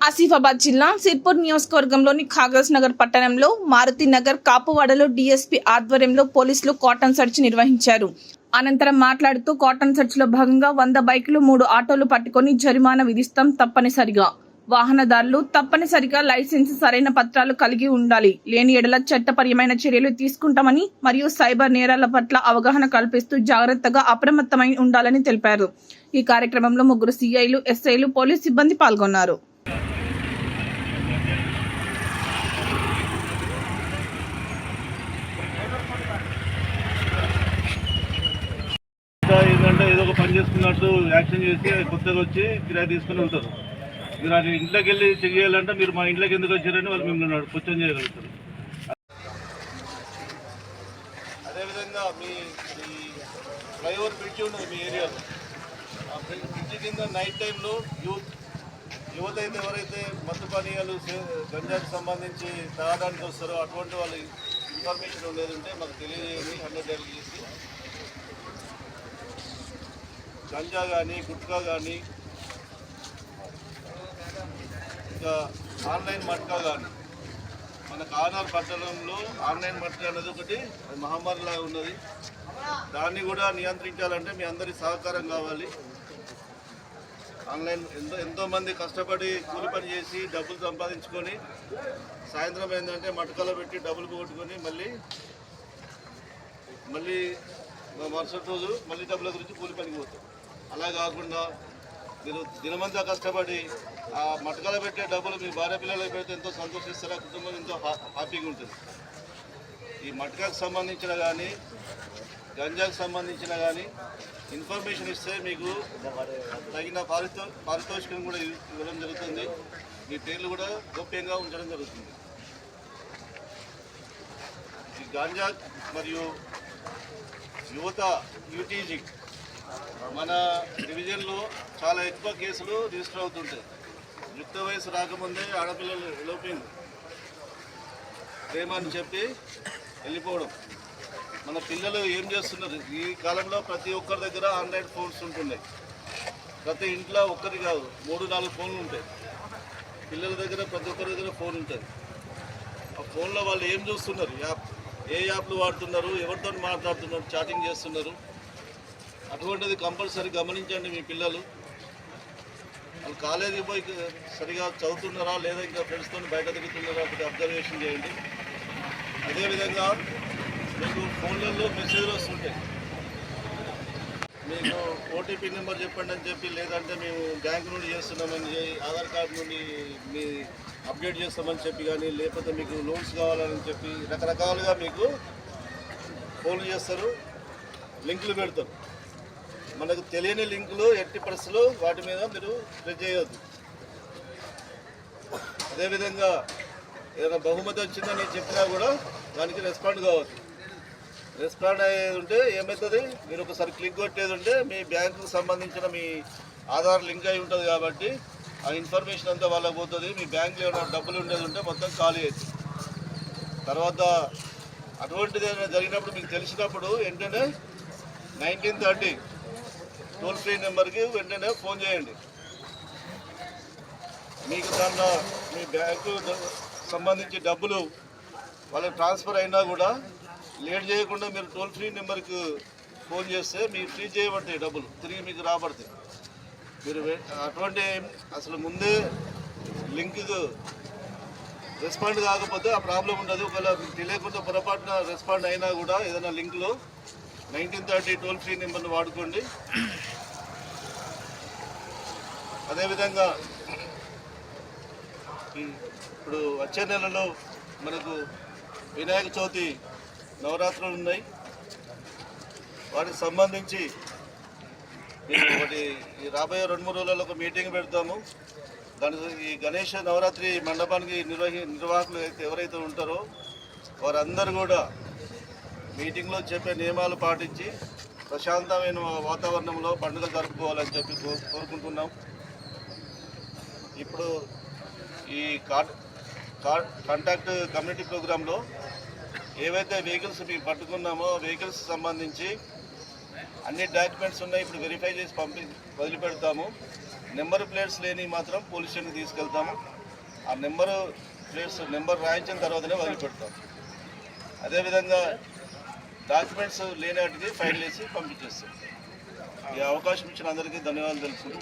ఆసిఫాబాద్ జిల్లా సిర్పూర్ నియోజకవర్గంలోని ఖాగజ్ నగర్ పట్టణంలో మారుతి నగర్ కాపువాడలో డీఎస్పీ ఆధ్వర్యంలో పోలీసులు కాటన్ సర్చ్ నిర్వహించారు. అనంతరం మాట్లాడుతూ కాటన్ సర్చ్లో భాగంగా వంద బైకులు మూడు ఆటోలు పట్టుకొని జరిమానా విధిస్తాం తప్పనిసరిగా. వాహనదారులు తప్పనిసరిగా లైసెన్స్ సరైన పత్రాలు కలిగి ఉండాలి. లేని ఎడల చట్టపరమైన చర్యలు తీసుకుంటామని మరియు సైబర్ నేరాల పట్ల అవగాహన కల్పిస్తూ జాగ్రత్తగా అప్రమత్తమై ఉండాలని తెలిపారు. ఈ కార్యక్రమంలో ముగ్గురు సీఐలు ఎస్ఐలు పోలీస్ సిబ్బంది పాల్గొన్నారు ఇంకా ఏంటంటే చేసుకున్నట్టు యాక్షన్ చేసి కొత్తగా వచ్చి కిరాయి తీసుకుని ఉంటారు. మీరు అది ఇంట్లోకి వెళ్ళి చెక్ చేయాలంటే మీరు మా ఇంట్లోకి ఎందుకు వచ్చారని వాళ్ళు మిమ్మల్ని క్వశ్చన్ చేయగలుగుతారు. అదేవిధంగా మీ ఫ్లైఓవర్ బ్రిడ్జ్ ఉన్నది మీ ఏరియాలో. ఆ బ్రిడ్జి బ్రిడ్జ్ కింద నైట్ టైంలో యూత్ యువత అయితే ఎవరైతే మత్తు పానీయాలు గంజాకి సంబంధించి తాగడానికి వస్తారో అటువంటి వాళ్ళ ఇన్ఫర్మేషన్ ఉండేది ఉంటే మాకు తెలియజేయండి హండ్రెడ్ డైల్ చేసి. గంజా కానీ గుట్కా కానీ ఇంకా ఆన్లైన్ మట్కా కానీ మనకు ఆధార్ పట్టణంలో ఆన్లైన్ మట్కా అనేది ఒకటి అది మహమ్మారిలాగా ఉన్నది. దాన్ని కూడా నియంత్రించాలంటే మీ అందరి సహకారం కావాలి. ఆన్లైన్ ఎంతో ఎంతోమంది కష్టపడి కూలి పని చేసి డబ్బులు సంపాదించుకొని సాయంత్రం ఏంటంటే మటకలో పెట్టి డబ్బులు పోగొట్టుకొని మళ్ళీ మళ్ళీ మరుసటి రోజు మళ్ళీ డబ్బుల గురించి కూలి పనికి పోతాం. అలా కాకుండా మీరు దినమంతా కష్టపడి ఆ మటకలో పెట్టే డబ్బులు మీ భార్య పిల్లలకు పెడితే ఎంతో సంతోషిస్తారు? ఆ కుటుంబం ఎంతో హా- హ్యాపీగా ఉంటుంది. ఈ మటకకు సంబంధించిన కానీ గంజాకు సంబంధించిన కానీ ఇన్ఫర్మేషన్ ఇస్తే మీకు తగిన పారితో పారితోషికం కూడా ఇవ్వడం జరుగుతుంది. మీ పేర్లు కూడా గోప్యంగా ఉంచడం జరుగుతుంది. ఈ గాంజా మరియు యువత యూటీజీ మన డివిజన్లో చాలా ఎక్కువ కేసులు రిజిస్టర్ అవుతుంటాయి. యుక్త వయసు రాకముందే ఆడపిల్లలు ఎలోపింగ్ ప్రేమ అని చెప్పి వెళ్ళిపోవడం. మన పిల్లలు ఏం చేస్తున్నారు? ఈ కాలంలో ప్రతి ఒక్కరి దగ్గర ఆండ్రాయిడ్ ఫోన్స్ ఉంటున్నాయి. ప్రతి ఇంట్లో ఒక్కరి కాదు మూడు నాలుగు ఫోన్లు ఉంటాయి. పిల్లల దగ్గర ప్రతి ఒక్కరి దగ్గర ఫోన్ ఉంటుంది. ఆ ఫోన్లో వాళ్ళు ఏం చూస్తున్నారు? యాప్ ఏ యాప్లు వాడుతున్నారు? ఎవరితో మాట్లాడుతున్నారు? చాటింగ్ చేస్తున్నారు? అటువంటిది కంపల్సరీ గమనించండి మీ పిల్లలు. వాళ్ళు కాలేజీకి పోయి సరిగా చదువుతున్నారా లేదా ఇంకా ఫ్రెండ్స్తో బయట తిరుగుతున్నారా ఒకటి అబ్జర్వేషన్ చేయండి. అదేవిధంగా మీకు ఫోన్లలో మెసేజ్లు వస్తుంటాయి. మీకు ఓటీపీ నెంబర్ చెప్పండి అని చెప్పి లేదంటే మేము బ్యాంక్ నుండి చేస్తున్నామని ఆధార్ కార్డు నుండి మీ అప్డేట్ చేస్తామని చెప్పి కానీ లేకపోతే మీకు లోన్స్ కావాలని చెప్పి రకరకాలుగా మీకు ఫోన్లు చేస్తారు. లింకులు పెడతారు. మనకు తెలియని లింకులు ఎట్టి పరిస్థితులు వాటి మీద మీరు క్లిక్ చేయొద్దు. అదేవిధంగా ఏదైనా బహుమతి వచ్చిందని చెప్పినా కూడా దానికి రెస్పాండ్ కావద్దు. రెస్పాండ్ అయ్యేది ఉంటే ఏమవుతుంది మీరు ఒకసారి క్లిక్ కొట్టేది ఉంటే మీ బ్యాంకుకు సంబంధించిన మీ ఆధార్ లింక్ అయి ఉంటుంది కాబట్టి ఆ ఇన్ఫర్మేషన్ అంతా వాళ్ళకి పోతుంది. మీ బ్యాంకులో ఏమైనా డబ్బులు ఉండేది ఉంటే మొత్తం ఖాళీ అవుతుంది తర్వాత అటువంటిది ఏమైనా జరిగినప్పుడు మీకు తెలిసినప్పుడు వెంటనే నైన్టీన్ థర్టీ టోల్ ఫ్రీ నెంబర్కి వెంటనే ఫోన్ చేయండి. మీకు దాంట్లో మీ బ్యాంకు సంబంధించి డబ్బులు వాళ్ళకి ట్రాన్స్ఫర్ అయినా కూడా లేట్ చేయకుండా మీరు టోల్ ఫ్రీ నెంబర్కి ఫోన్ చేస్తే మీకు ఫ్రీ చేయబడతాయి డబ్బులు తిరిగి మీకు రాబడతాయి. మీరు అటువంటి అసలు ముందే లింక్ రెస్పాండ్ కాకపోతే ఆ ప్రాబ్లం ఉండదు. ఒకవేళ తెలియకుండా పొరపాటున రెస్పాండ్ అయినా కూడా ఏదైనా లింక్లో నైన్టీన్ థర్టీ టోల్ ఫ్రీ నెంబర్ను వాడుకోండి. అదేవిధంగా ఇప్పుడు వచ్చే నెలలో మనకు వినాయక చవితి నవరాత్రులు ఉన్నాయి. వాటికి సంబంధించి ఒకటి ఈ రాబోయే రెండు మూడు రోజులలో ఒక మీటింగ్ పెడతాము. దాని ఈ గణేష నవరాత్రి మండపానికి నిర్వహి నిర్వాహకులు అయితే ఎవరైతే ఉంటారో వారందరూ కూడా మీటింగ్లో చెప్పే నియమాలు పాటించి ప్రశాంతమైన వాతావరణంలో పండుగలు జరుపుకోవాలని చెప్పి కో- కోరుకుంటున్నాం. ఇప్పుడు ఈ కార్ కాంటాక్ట్ కమ్యూనిటీ ప్రోగ్రాంలో ఏవైతే వెహికల్స్ మేము పట్టుకున్నామో వెహికల్స్ సంబంధించి అన్ని డాక్యుమెంట్స్ ఉన్నాయి. ఇప్పుడు వెరిఫై చేసి పంపి వదిలిపెడతాము. నెంబర్ ప్లేట్స్ లేని మాత్రం పోలీస్ స్టేషన్కి తీసుకెళ్తాము. ఆ నెంబరు ప్లేట్స్ నెంబర్ రాయించిన తర్వాతనే వదిలిపెడతాం అదేవిధంగా డాక్యుమెంట్స్ లేని ఫైల్ వేసి పంపించేస్తాం ఈ అవకాశం ఇచ్చిన అందరికీ ధన్యవాదాలు తెలుపుకుంటూ